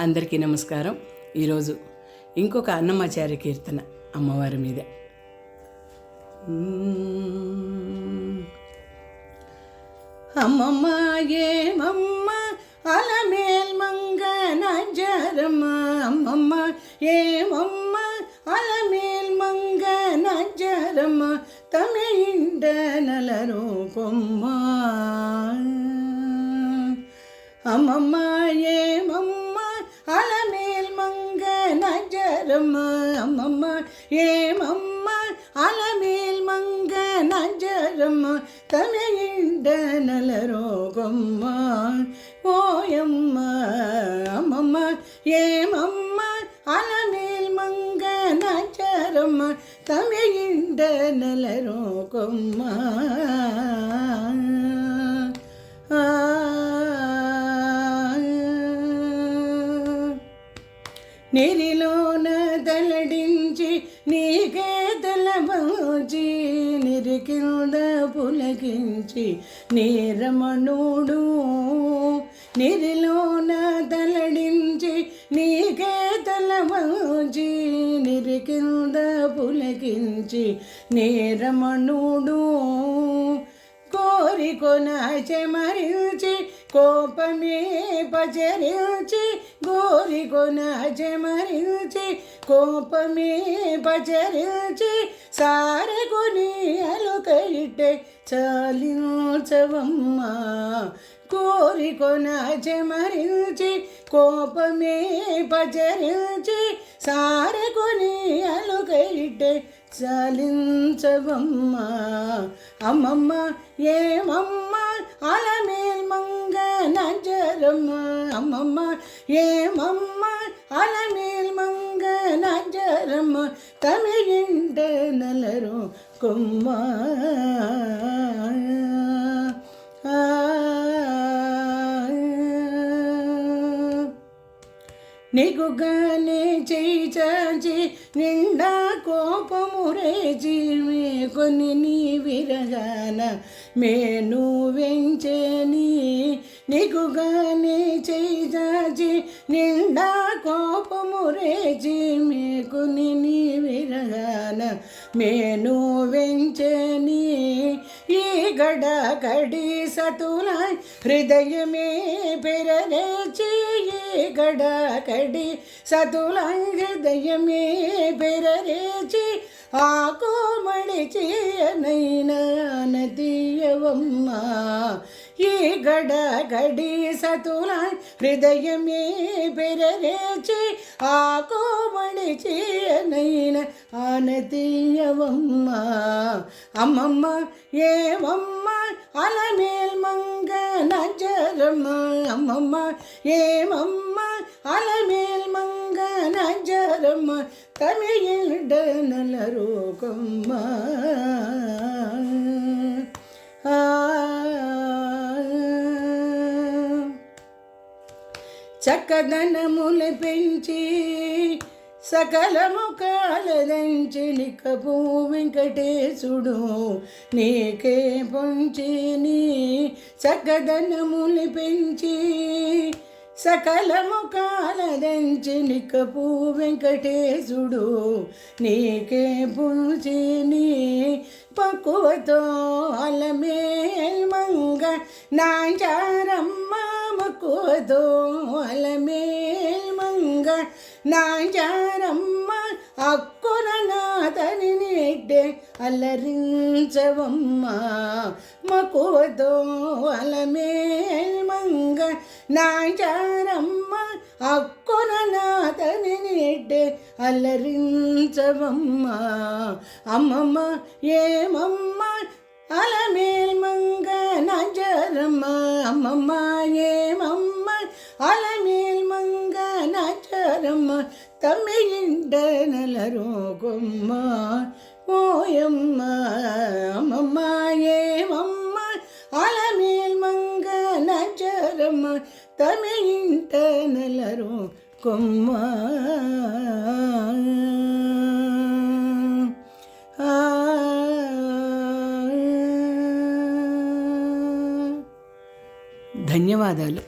అందరికీ నమస్కారం. ఈరోజు ఇంకొక అన్నమాచార్య కీర్తన అమ్మవారి మీద. అమ్మమ్మ ఏమమ్మ అలమేల్ మంగ నజరమ్మ. అమ్మమ్మ ఏమమ్మ అలమేల్ మంగ నజరమ్మ తమిళ నల రూపమ్మ. అమ్మమ్మ ఏమమ్మ నజరమ్మ అమ్మమ్మ ఏమమ్మ అలమేల్ మంగ నజరమ్మ తమిళ నలరోగమ్మ ఓయమ్మ అమ్మమ్మ ఏమమ్మ అలమేల్ మంగ నజరమ్మ తమిళ నలరోగమ్మ నిరిలోన దలడించి కలిగించి నీరమణుడు నిరిలోన దలడించి నీకే తలవంచి నిరి కింద పులకించి నీరమణుడు కోరికొన చెమరించి కోపమే పచరించి కోరికొన చెమరించి కోపమే పచరించి సారగుని అలుకయిటే చాలించవమ్మా. కోరికొన చెమరించి కోపమే పచరించి సారగుని అలుకయిటే చాలించవమ్మా. అమ్మమ్మ ఏమమ్మ అలమేల్ మంగ నజరమ్మ. అమ్మమ్మ ఏమమ్మ అలమేల్ మంగ నజరమ్మ తమిళిండ నలరు కొమ్మ. నీకుగానే చేయి చాచి నిండా కోపము రేచి కొన్ని నీ విరగాన మేను వెంచే నీ చేయి చేజాజి నిండా కోపము రేజి మేకుని నీ విరగాన మేను వెంచని. ఈ గడ గడి సతుల హృదయమే పెరరేచి ఈ గడ గడి సతుల హృదయమే పెరరేచి ఆ కోమడి చేయనైనా నదీయవమ్మ. ఈ గడ గడి సతుల హృదయమే పెరరేచి ఆ కోమడి చేయనైన ఆనతీయవమ్మ అమ్మమ్మ ఏమమ్మ అలమేల్ మంగ నజరమ్మ అమ్మమ్మ ఏమమ్మ అలమేల్ మంగ నజరమ్మ తమిళ నలరోకమ్మ చక్కదనములు పెంచి సకలము కాలదంచి నికపు వెంకటేశుడు నీకే పొంచి నీ చక్కదనములు పెంచి సకలము కాలదంచి నికపు వెంకటేశుడు నీకే పుంచి నీ పక్కువతో అలమేల్ మంగ నాంచారమ్మ మక్కువతో అలమేల్ మంగ నాంచారమ్మ అక్కున నాతని నెడ్డే అల్లరించవమ్మ మక్కువతో అలమేల్ మంగ నాంచారమ్మ అక్కున నాతని నెడ్డే అల్లరించవమ్మ అమ్మమ్మ ఏమమ్మ? అలమేల్ మంగ నజరమ్మ అమ్మమ్మ. తమిళిండ నలరోగమ్మ ఓయమ్మ అమ్మమ్మ ఏమమ్మ అలమేల్ మంగ నజరమ్మ తమిళింట నలరు కొమ్మ ధన్యవాదాలు.